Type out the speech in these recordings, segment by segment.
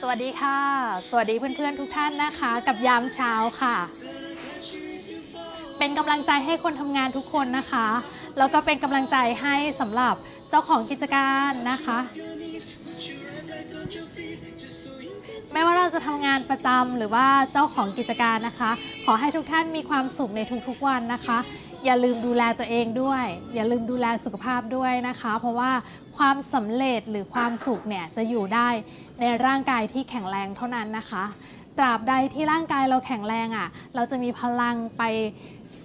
สวัสดีค่ะ สวัสดีเพื่อนๆทุกท่านนะคะ กับยามเช้าค่ะ เป็นกำลังใจให้คนทำงานทุกคนนะคะ แล้วก็เป็นกำลังใจให้สำหรับเจ้าของกิจการนะคะ ไม่ว่าเราจะทำงานประจำหรือว่าเจ้าของกิจการนะคะ ขอให้ทุกท่านมีความสุขในทุกๆวันนะคะ อย่าลืมดูแลตัวเองด้วย อย่าลืมดูแลสุขภาพด้วยนะคะ เพราะว่าความสำเร็จหรือความสุขเนี่ยจะอยู่ได้ในร่างกายที่แข็งแรงเท่านั้นนะคะ ตราบใดที่ร่างกายเราแข็งแรงอะ่ะ เราจะมีพลังไป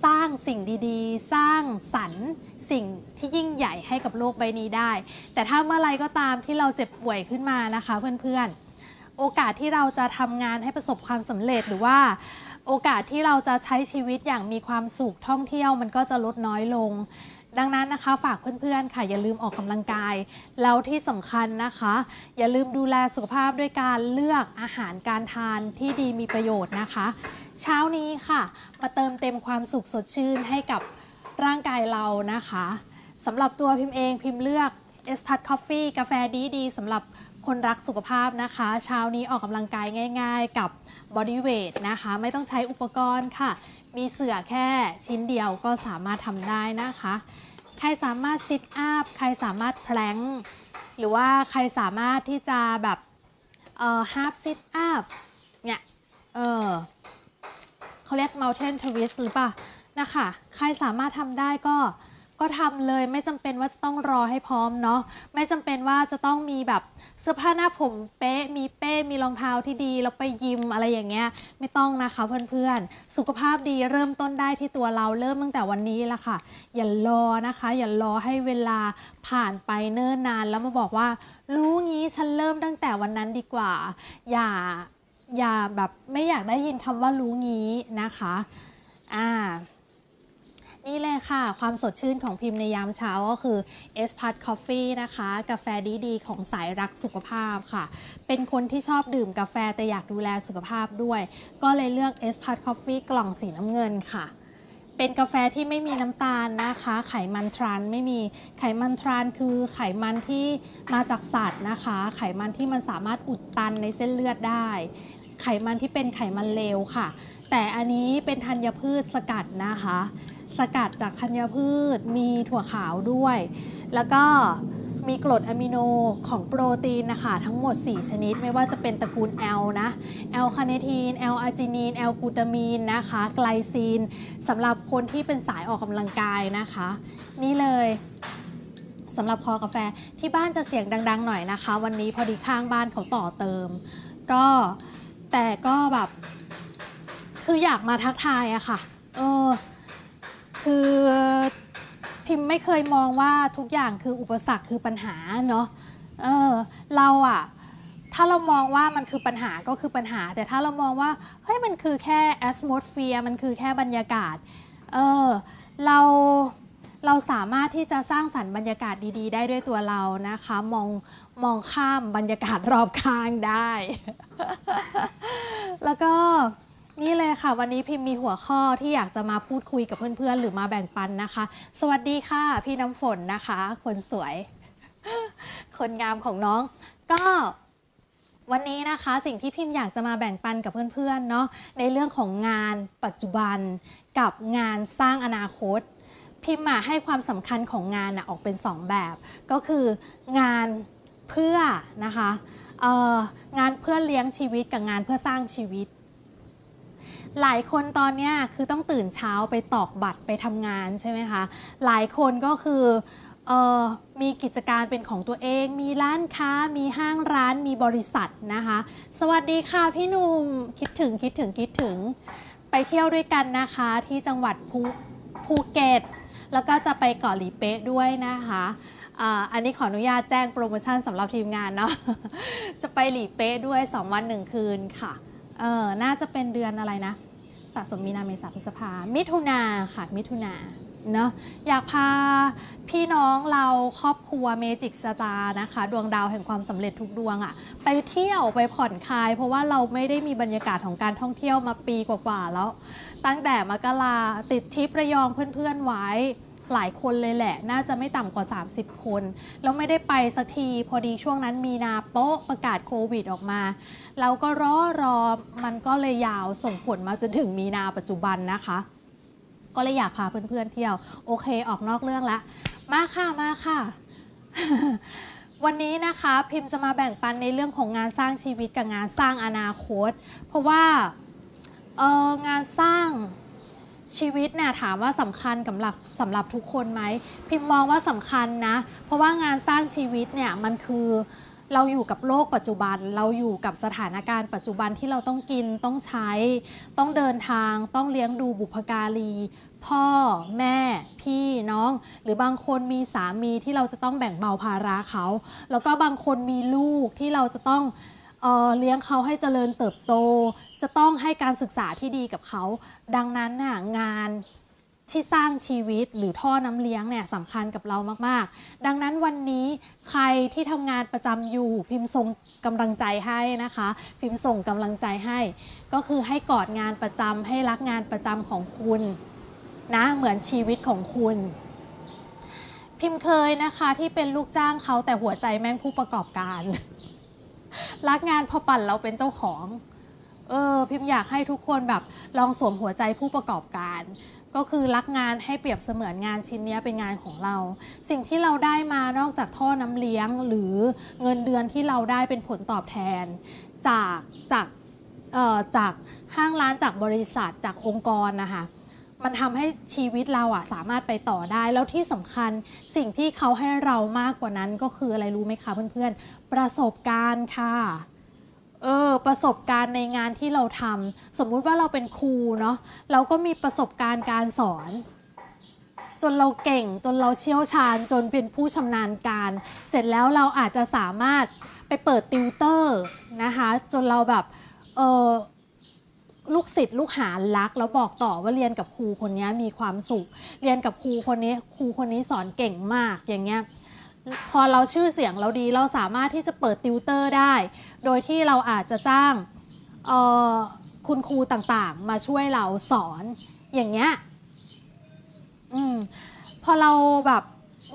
สร้างสิ่งดีๆ สร้างสรรค์สิ่งที่ยิ่งใหญ่ให้กับโลกใบนี้ได้ แต่ถ้าเมื่อไรก็ตามที่เราเจ็บป่วยขึ้นมานะคะเพื่อนๆ โอกาสที่เราจะทำงานให้ประสบความสำเร็จหรือว่า โอกาสที่เราจะใช้ชีวิตอย่างมีความสุขท่องเที่ยวมันก็จะลดน้อยลง ดังนั้นนะคะ ฝากเพื่อนๆค่ะ อย่าลืมออกกำลังกาย แล้วที่สำคัญนะคะ อย่าลืมดูแลสุขภาพด้วยการเลือกอาหารการทานที่ดีมีประโยชน์นะคะ เช้านี้ค่ะ มาเติมเต็มความสุขสดชื่นให้กับร่างกายเรานะคะสำหรับตัวพิมพ์เองพิมพ์เลือกเอสพัทคอฟฟี่กาแฟดีดีๆสำหรับ คนรักสุขภาพนะคะ เช้านี้ออกกำลังกายง่าย ๆ กับบอดี้เวทนะคะ ไม่ต้องใช้อุปกรณ์ค่ะ มีเสื่อแค่ชิ้นเดียวก็สามารถทำได้นะคะ ใครสามารถซิทอัพใครสามารถแพลงหรือว่าใครสามารถที่จะแบบเอ่อ half sit up เนี่ยเออเขาเรียก mountain twist หรือเปล่านะคะ ใครสามารถทำได้ก็ ก็ทำเลยไม่จำเป็นว่าจะต้องรอให้พร้อมเนาะไม่จำเป็นว่าจะต้องมีแบบเสื้อผ้าหน้าผมเป๊ะ มีเป้มีรองเท้าที่ดีแล้วไปยิมอะไรอย่างเงี้ยไม่ต้องนะคะเพื่อนๆ สุขภาพดีเริ่มต้นได้ที่ตัวเราเริ่มตั้งแต่วันนี้ละค่ะ อย่ารอนะคะ อย่ารอให้เวลาผ่านไปเนิ่นนานแล้วมาบอกว่า รู้งี้ฉันเริ่มตั้งแต่วันนั้นดีกว่า อย่าอย่าแบบไม่อยากได้ยินคำว่ารู้งี้นะคะอ่า นี่เลยค่ะ ความสดชื่นของพิมพ์ในยามเช้าก็คือ e s p a r t Coffee นะคะ กาแฟดีๆ ของสายรักสุขภาพค่ะ เป็นคนที่ชอบดื่มกาแฟแต่อยากดูแลสุขภาพด้วย ก็เลยเลือก e s p a r t Coffee กล่องสีน้ำเงินค่ะ เป็นกาแฟที่ไม่มีน้ำตาลนะคะ ไขมันทรานไม่มีไขมันทรานคือไขมันที่มาจากสัตว์นะคะ ไขมันที่มันสามารถอุดตันในเส้นเลือดได้ ไขมันที่เป็นไขมันเลวค่ะ แต่อันนี้เป็นธัญพืชสกัดนะคะ สกัดจากธัญพืช มีถั่วขาวด้วย แล้วก็มีกรดอะมิโนของโปรตีนนะคะ ทั้งหมด 4 ชนิด ไม่ว่าจะเป็นตระกูล L นะ L คาเนทีน L อาร์จินีน L กูตามีนนะคะ ไกลซีนสำหรับคนที่เป็นสายออกกำลังกายนะคะ นี่เลยสำหรับคอกาแฟที่บ้านจะเสียงดัง ๆ หน่อยนะคะ วันนี้พอดีข้างบ้านเขาต่อเติม ก็แต่ก็แบบ คืออยากมาทักทายอะค่ะ เออ คือพิมพ์ไม่เคยมองว่าทุกอย่างคืออุปสรรคคือปัญหาเนาะเออเราอะถ้าเรามองว่ามันคือปัญหาก็คือปัญหา แต่ถ้าเรามองว่าเฮ้ยมันคือแค่ atmosphere มันคือแค่บรรยากาศเออเราเราสามารถที่จะสร้างสรรค์บรรยากาศดีๆ ได้ด้วยตัวเรานะคะ มองมองข้ามบรรยากาศรอบข้างได้ แล้วก็ นี่เลยค่ะ วันนี้พิมพ์มีหัวข้อที่อยากจะมาพูดคุยกับเพื่อนๆ หรือมาแบ่งปันนะคะ สวัสดีค่ะ พี่น้ำฝนนะคะ คนสวย คนงามของน้อง ก็วันนี้นะคะสิ่งที่พิมพ์อยากจะมาแบ่งปันกับเพื่อนๆเนาะในเรื่องของงานปัจจุบันกับงานสร้างอนาคต พิมพ์มาให้ความสำคัญของงานนะออกเป็น 2 แบบ ก็คืองานเพื่อนะคะงานเพื่อเลี้ยงชีวิตกับงานเพื่อสร้างชีวิต หลายคนตอนเนี้ยคือต้องตื่นเช้าไปตอกบัตรไปทำงานใช่ไหมคะ หลายคนก็คือเออมีกิจการเป็นของตัวเอง มีร้านค้า มีห้างร้าน มีบริษัทนะคะ สวัสดีค่ะพี่หนุ่มคิดถึงคิดถึงคิดถึง ไปเที่ยวด้วยกันนะคะที่จังหวัดภูภูเก็ต แล้วก็จะไปเกาะหลีเป๊ะด้วยนะคะอันนี้ขออนุญาตแจ้งโปรโมชั่นสำหรับทีมงานเนาะ จะไปหลีเป๊ะด้วย 2 วัน 1 คืนค่ะ เออน่าจะเป็นเดือนอะไรนะ สะสมมีนาเมษาพฤษภา มิถุนาค่ะ มิถุนาเนอะอยากพาพี่น้องเราครอบครัวเมจิกสตาร์นะคะ ดวงดาวแห่งความสำเร็จทุกดวงอะไปเที่ยวไปผ่อนคลาย เพราะว่าเราไม่ได้มีบรรยากาศของการท่องเที่ยวมาปีกว่าๆแล้ว ตั้งแต่มกราติดทริประยองเพื่อนๆไว้ หลายคนเลยแหละ น่าจะไม่ต่ำกว่า 30 คน แล้วไม่ได้ไปสักที พอดีช่วงนั้นมีนาโป๊ะประกาศโควิดออกมา เราก็รอรอมันก็เลยยาวส่งผลมาจนถึงมีนาปัจจุบันนะคะ ก็เลยอยากพาเพื่อนๆเที่ยว โอเคออกนอกเรื่องละมาค่ะมาค่ะวันนี้นะคะพิมพ์จะมาแบ่งปันในเรื่องของงานสร้างชีวิตกับงานสร้างอนาคต เพราะว่าเอองานสร้าง ชีวิตเนี่ยถามว่าสำคัญสำหรับสำหรับทุกคนไหมพิมมองว่าสำคัญนะ เพราะว่างานสร้างชีวิตเนี่ยมันคือเราอยู่กับโลกปัจจุบัน เราอยู่กับสถานการณ์ปัจจุบันที่เราต้องกินต้องใช้ ต้องเดินทาง ต้องเลี้ยงดูบุพการี พ่อแม่พี่น้อง หรือบางคนมีสามีที่เราจะต้องแบ่งเบาภาระเขา แล้วก็บางคนมีลูกที่เราจะต้อง เเลี้ยงเขาให้เจริญเติบโต จะต้องให้การศึกษาที่ดีกับเขา ดังนั้นน่ะงานที่สร้างชีวิตหรือท่อน้ำเลี้ยงเนี่ยสำคัญกับเรามากๆ ดังนั้นวันนี้ใครที่ทำงานประจำอยู่พิมพ์ส่งกำลังใจให้นะคะ พิมพ์ส่งกำลังใจให้ ก็คือให้กอดงานประจำให้รักงานประจำของคุณนะเหมือนชีวิตของคุณ พิมพ์เคยนะคะที่เป็นลูกจ้างเขาแต่หัวใจแม่งผู้ประกอบการ รักงานพอปั่นเราเป็นเจ้าของ เออ พิมพ์อยากให้ทุกคนแบบลองสวมหัวใจผู้ประกอบการ ก็คือรักงานให้เปรียบเสมือนงานชิ้นนี้เป็นงานของเรา สิ่งที่เราได้มานอกจากท่อน้ำเลี้ยง หรือเงินเดือนที่เราได้เป็นผลตอบแทน จากจากเอ่อจากห้างร้านจากบริษัทจากองค์กรนะคะ มันทำให้ชีวิตเราอะสามารถไปต่อได้ แล้วที่สำคัญสิ่งที่เขาให้เรามากกว่านั้นก็คืออะไรรู้ไหมคะเพื่อนๆ ประสบการณ์ค่ะเออประสบการณ์ในงานที่เราทำสมมุติว่าเราเป็นครูเนาะเราก็มีประสบการณ์การสอน จนเราเก่งจนเราเชี่ยวชาญ จนเป็นผู้ชำนาญการ เสร็จแล้วเราอาจจะสามารถไปเปิดติวเตอร์นะคะ จนเราแบบเออ ลูกศิษย์ลูกหารัก แล้วบอกต่อว่าเรียนกับครูคนนี้มีความสุข เรียนกับครูคนนี้ครูคนนี้สอนเก่งมากอย่างเงี้ยพอเราชื่อเสียงเราดีเราสามารถที่จะเปิดติวเตอร์ได้ โดยที่เราอาจจะจ้างเอ่อคุณครูต่างๆ มาช่วยเราสอนอย่างเงี้ยอืมพอเราแบบ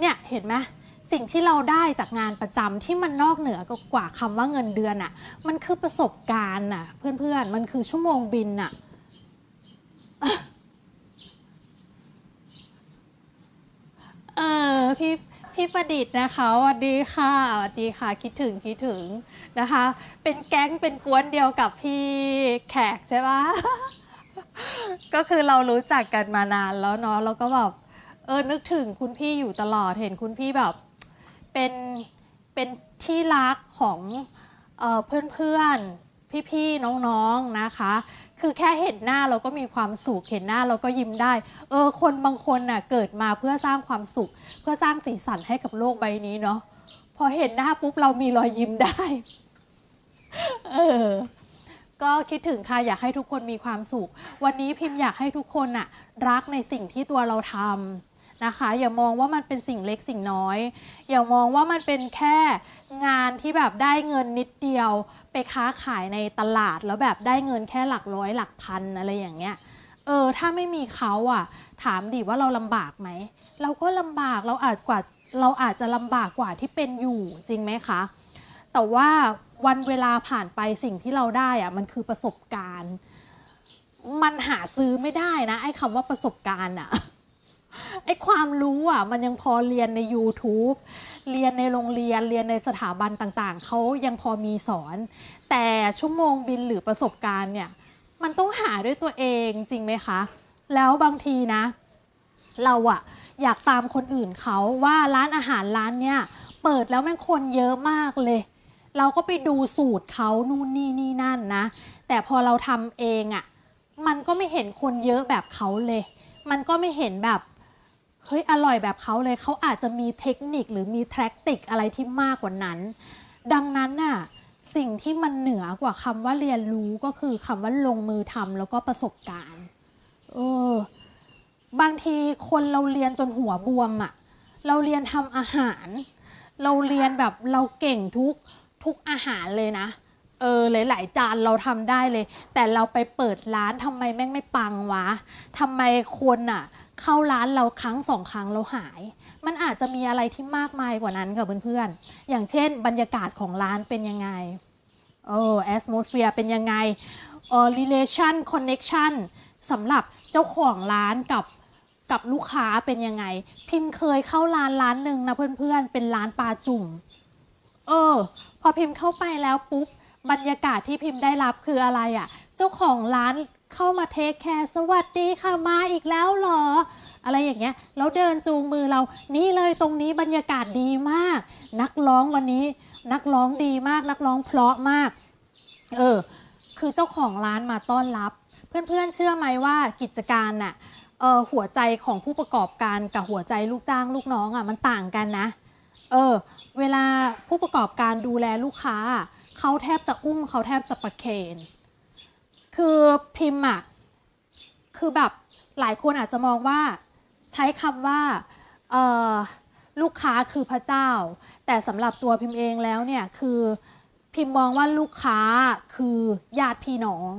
เนี่ยเห็นไหม สิ่งที่เราได้จากงานประจำที่มันนอกเหนือกว่าคำว่าเงินเดือนอะมันคือประสบการณ์น่ะ เพื่อนๆ มันคือชั่วโมงบินน่ะ เออพี่พี่ประดิษฐ์นะคะสวัสดีค่ะสวัสดีค่ะ คิดถึงคิดถึงนะคะ เป็นแก๊งเป็นกวนเดียวกับพี่แขกใช่ปะก็คือเรารู้จักกันมานานแล้วเนาะแล้วก็แบบเออนึกถึงคุณพี่อยู่ตลอดเห็นคุณพี่แบบ เป็นเป็นที่รักของเอ่อนเพื่อนพี่ๆน้องๆนะคะ คือแค่เห็นหน้าเราก็มีความสุขเห็นหน้าเราก็ยิ้มได้ เออ คนบางคนน่ะเกิดมาเพื่อสร้างความสุข เพื่อสร้างสีสันให้กับโลกใบนี้เนาะพอเห็นหน้าปุ๊บเรามีรอยยิ้มได้เออก็คิดถึงค่ะอยากให้ทุกคนมีความสุข วันนี้พิมพ์อยากให้ทุกคนน่ะรักในสิ่งที่ตัวเราทำ นะคะ อย่ามองว่ามันเป็นสิ่งเล็กสิ่งน้อย อย่ามองว่ามันเป็นแค่งานที่แบบได้เงินนิดเดียว ไปค้าขายในตลาดแล้วแบบได้เงินแค่หลักร้อยหลักพันอะไรอย่างเงี้ยเออถ้าไม่มีเขาอะ ถามดิว่าเราลำบากไหมเราก็ลำบากเราอาจกว่าเราอาจจะลำบากกว่าที่เป็นอยู่จริงไหมคะ แต่ว่าวันเวลาผ่านไปสิ่งที่เราได้อะมันคือประสบการณ์ มันหาซื้อไม่ได้นะไอ้คำว่าประสบการณ์อะ ไอ้ความรู้อะมันยังพอเรียนใน YouTube เรียนในโรงเรียนเรียนในสถาบันต่างๆ เขายังพอมีสอน แต่ชั่วโมงบินหรือประสบการณ์เนี่ยมันต้องหาด้วยตัวเองจริงไหมคะ แล้วบางทีนะ เราอะอยากตามคนอื่นเขาว่าร้านอาหารร้านเนี้ยเปิดแล้วแม่งคนเยอะมากเลย เราก็ไปดูสูตรเขานู่นนี่นี่นั่นนะ แต่พอเราทำเองอะมันก็ไม่เห็นคนเยอะแบบเขาเลย มันก็ไม่เห็นแบบ เฮ้ยอร่อยแบบเขาเลยเขาอาจจะมีเทคนิคหรือมีแทคติกอะไรที่มากกว่านั้น ดังนั้นน่ะสิ่งที่มันเหนือกว่าคำว่าเรียนรู้ก็คือคำว่าลงมือทำแล้วก็ประสบการณ์เออบางทีคนเราเรียนจนหัวบวมอะ่ะเราเรียนทำอาหาร เราเรียนแบบเราเก่งทุกทุกอาหารเลยนะ เออหลายๆจานเราทำได้เลย แต่เราไปเปิดร้านทำไมแม่งไม่ปังวะทำไมคนอะ เข้าร้านเราครั้งสองครั้งเราหาย มันอาจจะมีอะไรที่มากมายกว่านั้นค่ะเพื่อนๆ อย่างเช่น บรรยากาศของร้านเป็นยังไงเออ atmosphere เป็นยังไงเออ relation connection สำหรับเจ้าของร้านกับกับลูกค้าเป็นยังไง พิมพ์เคยเข้าร้านร้านหนึ่งนะเพื่อนๆ เป็นร้านปลาจุ่ม เออ พอพิมพ์เข้าไปแล้วปุ๊บบรรยากาศที่พิมพ์ได้รับคืออะไรอะ่ะ เจ้าของร้าน เข้ามาเทคแคร์สวัสดีค่ะมาอีกแล้วหรอ อะไรอย่างเงี้ยแล้วเดินจูงมือเรา นี่เลยตรงนี้บรรยากาศดีมาก นักร้องวันนี้ นักร้องดีมาก นักร้องเพราะมาก เออ คือเจ้าของร้านมาต้อนรับ เพื่อนๆเชื่อไหมว่ากิจการน่ะเออหัวใจของผู้ประกอบการกับหัวใจลูกจ้างลูกน้องอะมันต่างกันนะ เออ เวลาผู้ประกอบการดูแลลูกค้า เขาแทบจะอุ้มเขาแทบจะประเคน คือพิมพ์อะคือแบบหลายคนอาจจะมองว่าใช้คำว่าลูกค้าคือพระเจ้า แต่สำหรับตัวพิมพ์เองแล้วเนี่ยคือพิมพ์มองว่าลูกค้าคือญาติพี่น้อง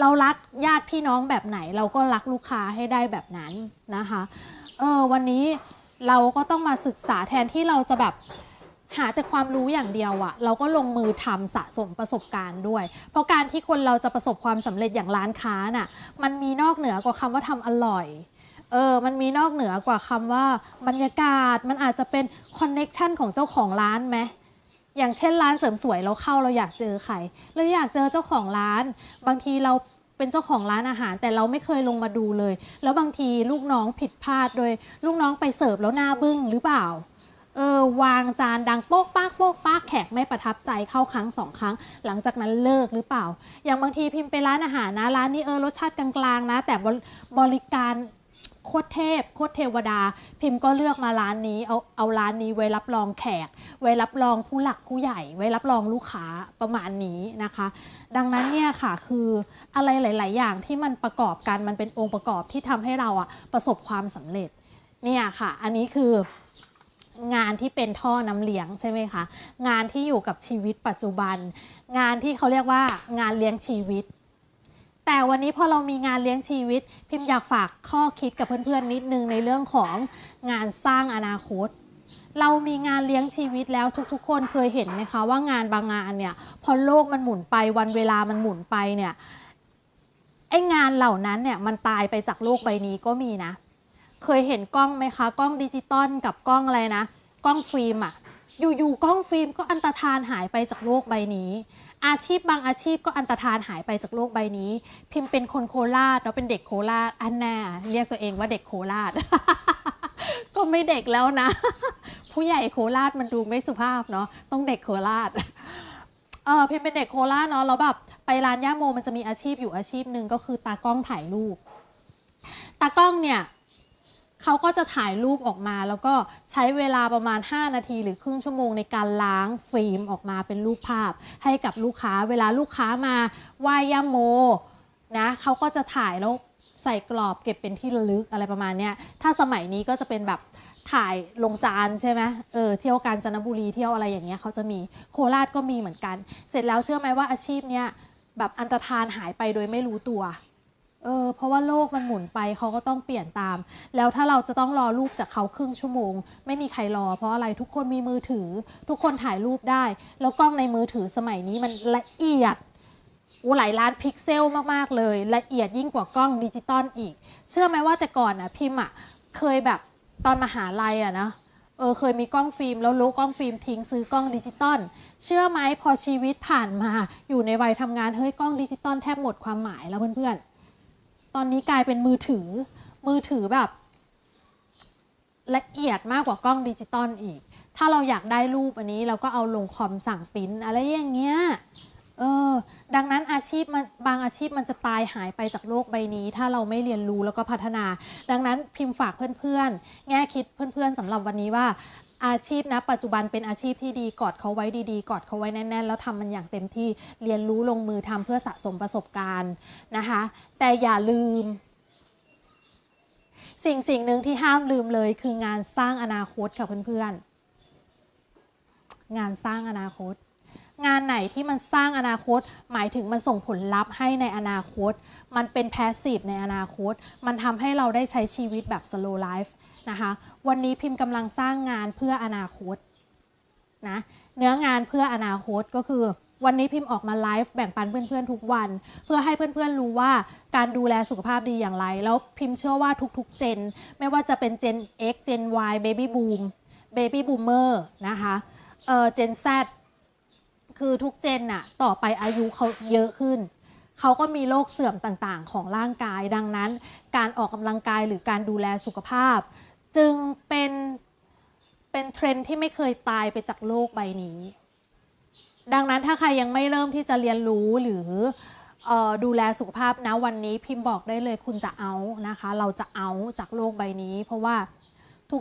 เรารักญาติพี่น้องแบบไหน เราก็รักลูกค้าให้ได้แบบนั้นนะคะเออวันนี้เราก็ต้องมาศึกษาแทนที่เราจะแบบ หาแต่ความรู้อย่างเดียวอะเราก็ลงมือทำสะสมประสบการณ์ด้วย เพราะการที่คนเราจะประสบความสำเร็จอย่างร้านค้าน่ะมันมีนอกเหนือกว่าคำว่าทำอร่อยเออ มันมีนอกเหนือกว่าคำว่าบรรยากาศ มันอาจจะเป็นคอนเน็ชันของเจ้าของร้านไหมอย่างเช่นร้านเสริมสวยเราเข้าเราอยากเจอใครเราอยากเจอเจ้าของร้าน บางทีเราเป็นเจ้าของร้านอาหาร แต่เราไม่เคยลงมาดูเลย แล้วบางทีลูกน้องผิดพลาดโดย ลูกน้องไปเสิร์ฟแล้วหน้าบึ้งหรือเปล่า เออวางจานดังโป๊กปากโป๊กปากแขกไม่ประทับใจเข้าครั้งสองครั้ง หลังจากนั้นเลิกหรือเปล่า อย่างบางทีพิมพ์ไปร้านอาหารนะร้านนี้เออรสชาติกลางๆนะ แต่บริการโคตรเทพโคตรเทวดา พิมพ์ก็เลือกมาร้านนี้เอาเอาร้านนี้ไว้รับรองแขก ไว้รับรองผู้หลักผู้ใหญ่ ไว้รับรองลูกค้าประมาณนี้นะคะ ดังนั้นเนี่ยค่ะคืออะไรหลาย ๆ อย่างที่มันประกอบกันมันเป็นองค์ประกอบที่ทำให้เราอะประสบความสำเร็จเนี่ยค่ะ อันนี้คือ งานที่เป็นท่อน้ำเลี้ยงใช่ไหมคะงานที่อยู่กับชีวิตปัจจุบัน งานที่เขาเรียกว่างานเลี้ยงชีวิต แต่วันนี้พอเรามีงานเลี้ยงชีวิต พิมพ์อยากฝากข้อคิดกับเพื่อนๆนิดนึงในเรื่องของงานสร้างอนาคต เรามีงานเลี้ยงชีวิตแล้วทุกๆ คนเคยเห็นไหมคะว่างานบางงานเนี่ยพอโลกมันหมุนไปวันเวลามันหมุนไปเนี่ยไอ้งานเหล่านั้นเนี่ยมันตายไปจากโลกใบนี้ก็มีนะ เคยเห็นกล้องไหมคะ กล้องดิจิตอลกับกล้องอะไรนะ กล้องฟิล์มอะอยู่ๆกล้องฟิล์มก็อันตรธานหายไปจากโลกใบนี้ อาชีพบางอาชีพก็อันตรธานหายไปจากโลกใบนี้ พิมพ์เป็นคนโคราชเนาะเป็นเด็กโคราชอันแน่เรียกตัวเองว่าเด็กโคราช ก็ไม่เด็กแล้วนะ ผู้ใหญ่โคราชมันดูไม่สุภาพเนาะต้องเด็กโคราชเออพิมพ์เป็นเด็กโคราชเนาะแล้วแบบไปร้านย่าโมมันจะมีอาชีพอยู่อาชีพหนึ่งก็คือตากล้องถ่ายรูปตากล้องเนี่ย เขาก็จะถ่ายรูปออกมา แล้วก็ใช้เวลาประมาณ 5 นาที หรือครึ่งชั่วโมงในการล้างฟิล์มออกมาเป็นรูปภาพ ให้กับลูกค้า เวลาลูกค้ามาไหว้ย่าโมนะเขาก็จะถ่ายแล้วใส่กรอบเก็บเป็นที่ระลึกอะไรประมาณเนี้ยถ้าสมัยนี้ก็จะเป็นแบบถ่ายลงจานใช่ไหมเออเที่ยวกาญจนบุรีเที่ยวอะไรอย่างเงี้ยเขาจะมีโคราชก็มีเหมือนกัน เสร็จแล้วเชื่อไหมว่าอาชีพเนี้ยแบบอันตรธานหายไปโดยไม่รู้ตัว เออเพราะว่าโลกมันหมุนไปเขาก็ต้องเปลี่ยนตาม แล้วถ้าเราจะต้องรอรูปจากเขาครึ่งชั่วโมง ไม่มีใครรอ เพราะอะไรทุกคนมีมือถือ ทุกคนถ่ายรูปได้ แล้วกล้องในมือถือสมัยนี้มันละเอียดอ้หลายล้านพิกเซลมาก ๆ เลย ละเอียดยิ่งกว่ากล้องดิจิตอลอีก เชื่อไหมว่าแต่ก่อนอะพิมพ์อะเคยแบบตอนมหาลัยอะนะเออเคยมีกล้องฟิล์มแล้วลบกล้องฟิล์มทิ้งซื้อกล้องดิจิตอลเชื่อไหมพอชีวิตผ่านมาอยู่ในวัยทำงานเฮ้ยกล้องดิจิตอลแทบหมดความหมายแล้วเพื่อนๆ ตอนนี้กลายเป็นมือถือ มือถือแบบ ละเอียดมากกว่ากล้องดิจิตอลอีก ถ้าเราอยากได้รูปอันนี้เราก็เอาลงคอมสั่งปริ้นอะไรอย่างเงี้ยเออดังนั้นอาชีพมันบางอาชีพมันจะตายหายไปจากโลกใบนี้ ถ้าเราไม่เรียนรู้แล้วก็พัฒนา ดังนั้นพิมพ์ฝากเพื่อนๆ แง่คิดเพื่อนๆสำหรับวันนี้ว่า อาชีพนะ ปัจจุบันเป็นอาชีพที่ดีกอดเขาไว้ดีๆ กอดเขาไว้แน่น ๆ แล้วทำมันอย่างเต็มที่เรียนรู้ลงมือทำเพื่อสะสมประสบการณ์นะคะ แต่อย่าลืม สิ่งสิ่งหนึ่งที่ห้ามลืมเลย คืองานสร้างอนาคตค่ะเพื่อนๆ งานสร้างอนาคต งานไหนที่มันสร้างอนาคต หมายถึงมันส่งผลลัพธ์ให้ในอนาคต มันเป็นแพสซีฟในอนาคต มันทำให้เราได้ใช้ชีวิตแบบ slow life นะคะ วันนี้พิมพ์กำลังสร้างงานเพื่ออนาคตนะเนื้องานเพื่ออนาคตก็คือ วันนี้พิมพ์ออกมาไลฟ์แบ่งปันเพื่อนๆทุกวัน เพื่อให้เพื่อนๆรู้ว่าการดูแลสุขภาพดีอย่างไร แล้วพิมพ์เชื่อว่าทุกๆเจน ไม่ว่าจะเป็นเจน X เจน Y Baby Boom Baby Boomer นะคะเออเจน Z คือทุกเจนน่ะต่อไปอายุเขาเยอะขึ้น เขาก็มีโรคเสื่อมต่างๆ ของร่างกายดังนั้น การออกกำลังกายหรือการดูแลสุขภาพ จึงเป็นเป็นเทรนที่ไม่เคยตายไปจากโลกใบนี้ ดังนั้นถ้าใครยังไม่เริ่มที่จะเรียนรู้หรือออดูแลสุขภาพนะวันนี้พิมพ์บอกได้เลยคุณจะเอานะคะ เราจะเอาจากโลกใบนี้ เพราะว่า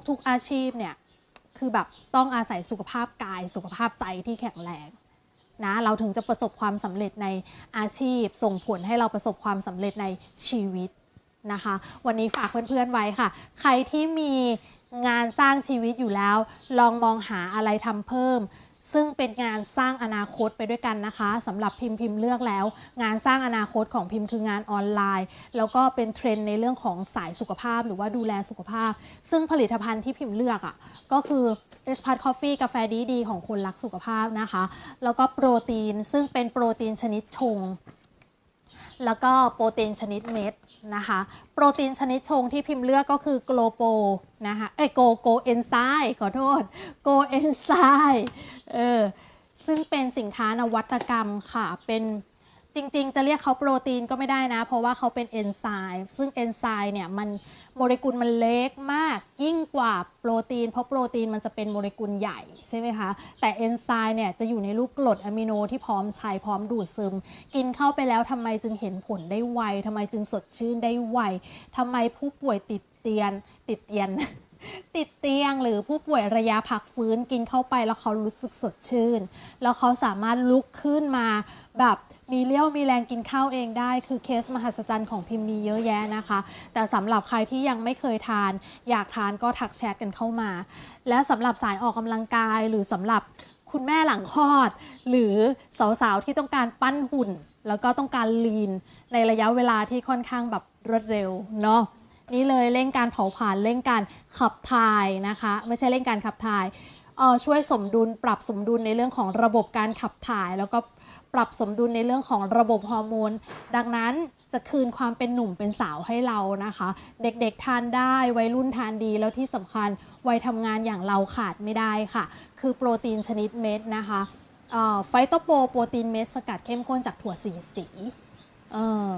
ทุกๆอาชีพเนี่ยคือแบบต้องอาศัยสุขภาพกายสุขภาพใจที่แข็งแรงนะเราถึงจะประสบความสำเร็จในอาชีพ ส่งผลให้เราประสบความสำเร็จในชีวิต นะคะ วันนี้ฝากเพื่อนๆไว้ค่ะ ใครที่มีงานสร้างชีวิตอยู่แล้ว ลองมองหาอะไรทำเพิ่ม ซึ่งเป็นงานสร้างอนาคตไปด้วยกันนะคะสำหรับพิมพ์พิมพ์เลือกแล้ว งานสร้างอนาคตของพิมพ์คืองานออนไลน์ แล้วก็เป็นเทรนด์ในเรื่องของสายสุขภาพ หรือว่าดูแลสุขภาพ ซึ่งผลิตภัณฑ์ที่พิมพ์เลือกอะ่ะก็คือ e s p a r t Coffee กาแฟดีๆของคนรักสุขภาพนะคะ แล้วก็โปรตีนซึ่งเป็นโปรตีนชนิดชง แล้วก็โปรตีนชนิดเม็ดนะคะ โปรตีนชนิดชงที่พิมพ์เลือกก็คือโกลโปนะคะเอ้ยโกโกเอนไซม์ขอโทษโกเอนไซม์เออซึ่งเป็นสินค้านวัตกรรมค่ะ เป็น จริง ๆ จะเรียกเขาโปรตีนก็ไม่ได้นะ เพราะว่าเขาเป็นเอนไซม์ซึ่งเอนไซม์เนี่ยมันโมเลกุลมันเล็กมาก ยิ่งกว่าโปรตีน เพราะโปรตีนมันจะเป็นโมเลกุลใหญ่ใช่ไหมคะ แต่เอนไซม์เนี่ยจะอยู่ในรูปกรดอะมิโนที่พร้อมใช้พร้อมดูดซึม กินเข้าไปแล้วทำไมจึงเห็นผลได้ไวทำไมจึงสดชื่นได้ไวทำไมผู้ป่วยติดเตียนติดเตียน ติดเตียงหรือผู้ป่วยระยะพักฟื้นกินเข้าไปแล้วเขารู้สึกสดชื่น แล้วเขาสามารถลุกขึ้นมาแบบมีเลี้ยวมีแรงกินข้าวเองได้ คือเคสมหัศจรรย์ของพิมพ์มีเยอะแยะนะคะ แต่สำหรับใครที่ยังไม่เคยทาน อยากทานก็ทักแชทกันเข้ามา และสำหรับสายออกกำลังกายหรือสำหรับคุณแม่หลังคลอด หรือสาวๆที่ต้องการปั้นหุ่น แล้วก็ต้องการลีน ในระยะเวลาที่ค่อนข้างแบบรวดเร็วเนาะ นี่เลยเร่งการเผาผลาญเร่งการขับถ่ายนะคะ ไม่ใช่เร่งการขับถ่ายช่วยสมดุลปรับสมดุลในเรื่องของระบบการขับถ่าย แล้วก็ปรับสมดุลในเรื่องของระบบฮอร์โมน ดังนั้นจะคืนความเป็นหนุ่มเป็นสาวให้เรานะคะ เด็กๆทานได้วัยรุ่นทานดีแล้วที่สำคัญวัยทำงานอย่างเราขาดไม่ได้ค่ะ คือโปรตีนชนิดเม็ดนะคะไฟโตโปโปรตีนเม็ดสกัดเข้มข้นจากถั่วสีสีเออ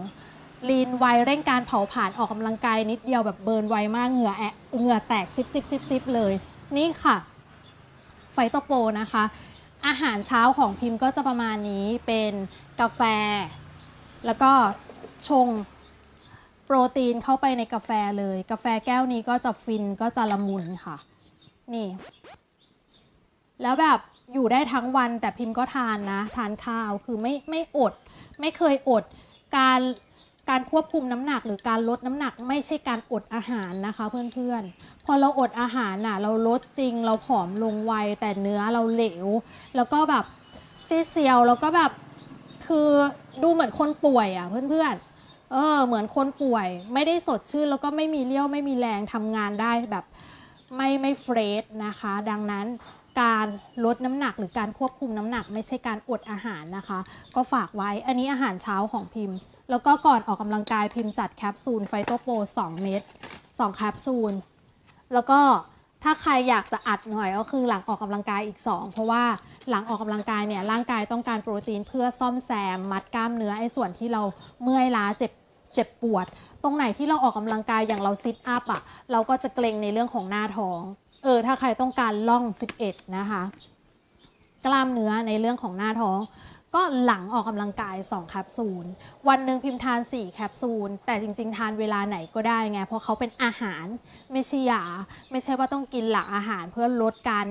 ลีนไวเร่งการเผาผลาญออกกำลังกายนิดเดียวแบบเบิร์นไวมากเหงื่อแอะเหงื่อแตกซิบซิบซิบซิบเลย นี่ค่ะ ไฟโตโปนะคะ อาหารเช้าของพิมพ์ก็จะประมาณนี้เป็นกาแฟ แล้วก็ชงโปรตีนเข้าไปในกาแฟเลย กาแฟแก้วนี้ก็จะฟินก็จะละมุนค่ะ นี่ แล้วแบบอยู่ได้ทั้งวันแต่พิมพ์ก็ทานนะ ทานข้าวคือไม่ไม่อด ไม่เคยอดการ การควบคุมน้ำหนักหรือการลดน้ำหนักไม่ใช่การอดอาหารนะคะเพื่อนๆ พอเราอดอาหารน่ะเราลดจริงเราผอมลงไวแต่เนื้อเราเหลว แล้วก็แบบซีเซียวแล้วก็แบบคือดูเหมือนคนป่วยอะเพื่อนๆ เออเหมือนคนป่วย ไม่ได้สดชื่นแล้วก็ไม่มีเลี้ยวไม่มีแรงทำงานได้แบบไม่ไม่เฟรชนะคะ ดังนั้น การลดน้ำหนักหรือการควบคุมน้ำหนัก ไม่ใช่การอดอาหารนะคะ ก็ฝากไว้อันนี้อาหารเช้าของพิมพ์ แล้วก็ก่อนออกกำลังกายพิมพ์จัดแคปซูลไฟโตโปร2เม็ด2แคปซูลแล้วก็ถ้าใครอยากจะอัดหน่อยก็คือหลังออกกำลังกายอีก 2 เพราะว่าหลังออกกำลังกายเนี่ยร่างกายต้องการโปรตีนเพื่อซ่อมแซม มัดกล้ามเนื้อไอ้ส่วนที่เราเมื่อยล้าเจ็บเจ็บปวด ตรงไหนที่เราออกกำลังกายอย่างเราซิทอัพอะเราก็จะเกรงในเรื่องของหน้าท้อง เออถ้าใครต้องการล่อง 11 นะคะ กล้ามเนื้อในเรื่องของหน้าท้อง ก็หลังออกกำลังกาย 2 แคปซูล วันหนึ่งพิมพ์ทาน 4 แคปซูล แต่จริง ๆ ทานเวลาไหนก็ได้ไง เพราะเขาเป็นอาหารไม่ใช่ยา ไม่ใช่ว่าต้องกินหลังอาหารเพื่อลดการ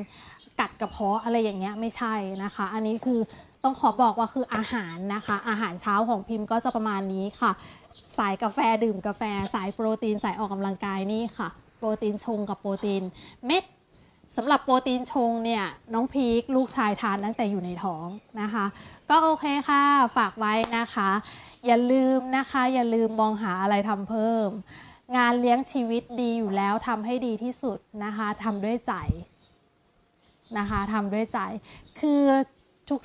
กัดกระเพาะอะไรอย่างเงี้ยไม่ใช่นะคะ อันนี้คือต้องขอบอกว่าคืออาหารนะคะ อาหารเช้าของพิมพ์ก็จะประมาณนี้ค่ะ สายกาแฟดื่มกาแฟ สายโปรตีนสายออกกำลังกายนี่ค่ะ โปรตีนชงกับโปรตีนเม็ดสำหรับโปรตีนชงเนี่ยน้องพีคลูกชายทานตั้งแต่อยู่ในท้องนะคะ ก็โอเคค่ะฝากไว้นะคะ อย่าลืมนะคะ อย่าลืมมองหาอะไรทำเพิ่ม งานเลี้ยงชีวิตดีอยู่แล้วทำให้ดีที่สุดนะคะทำด้วยใจนะคะทำด้วยใจ คือ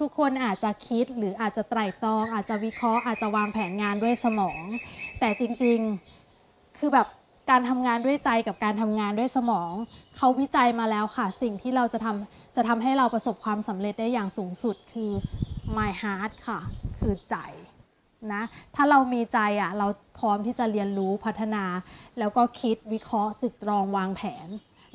ทุกๆ คนอาจจะคิดหรืออาจจะไตร่ตรอง อาจจะวิเคราะห์อาจจะวางแผนงานด้วยสมอง แต่จริงๆ คือแบบ การทำงานด้วยใจกับการทำงานด้วยสมอง เขาวิจัยมาแล้วค่ะ สิ่งที่เราจะทำจะทำให้เราประสบความสำเร็จได้อย่างสูงสุดคือ my heart ค่ะ คือใจนะถ้าเรามีใจอะเราพร้อมที่จะเรียนรู้พัฒนา แล้วก็คิดวิเคราะห์ตึกตรองวางแผน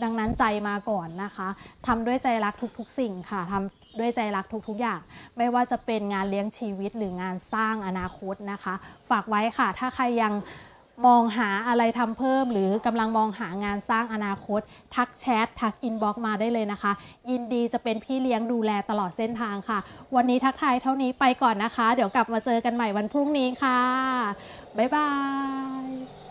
ดังนั้นใจมาก่อนนะคะทำด้วยใจรักทุกๆ สิ่งค่ะทำด้วยใจรักทุกๆ อย่าง ไม่ว่าจะเป็นงานเลี้ยงชีวิตหรืองานสร้างอนาคตนะคะ ฝากไว้ค่ะ ถ้าใครยัง มองหาอะไรทำเพิ่ม หรือกำลังมองหางานสร้างอนาคต ทักแชททักอินบ็อกมาได้เลยนะคะ ยินดีจะเป็นพี่เลี้ยงดูแลตลอดเส้นทางค่ะ วันนี้ทักทายเท่านี้ไปก่อนนะคะ เดี๋ยวกลับมาเจอกันใหม่วันพรุ่งนี้ค่ะ บ๊ายบาย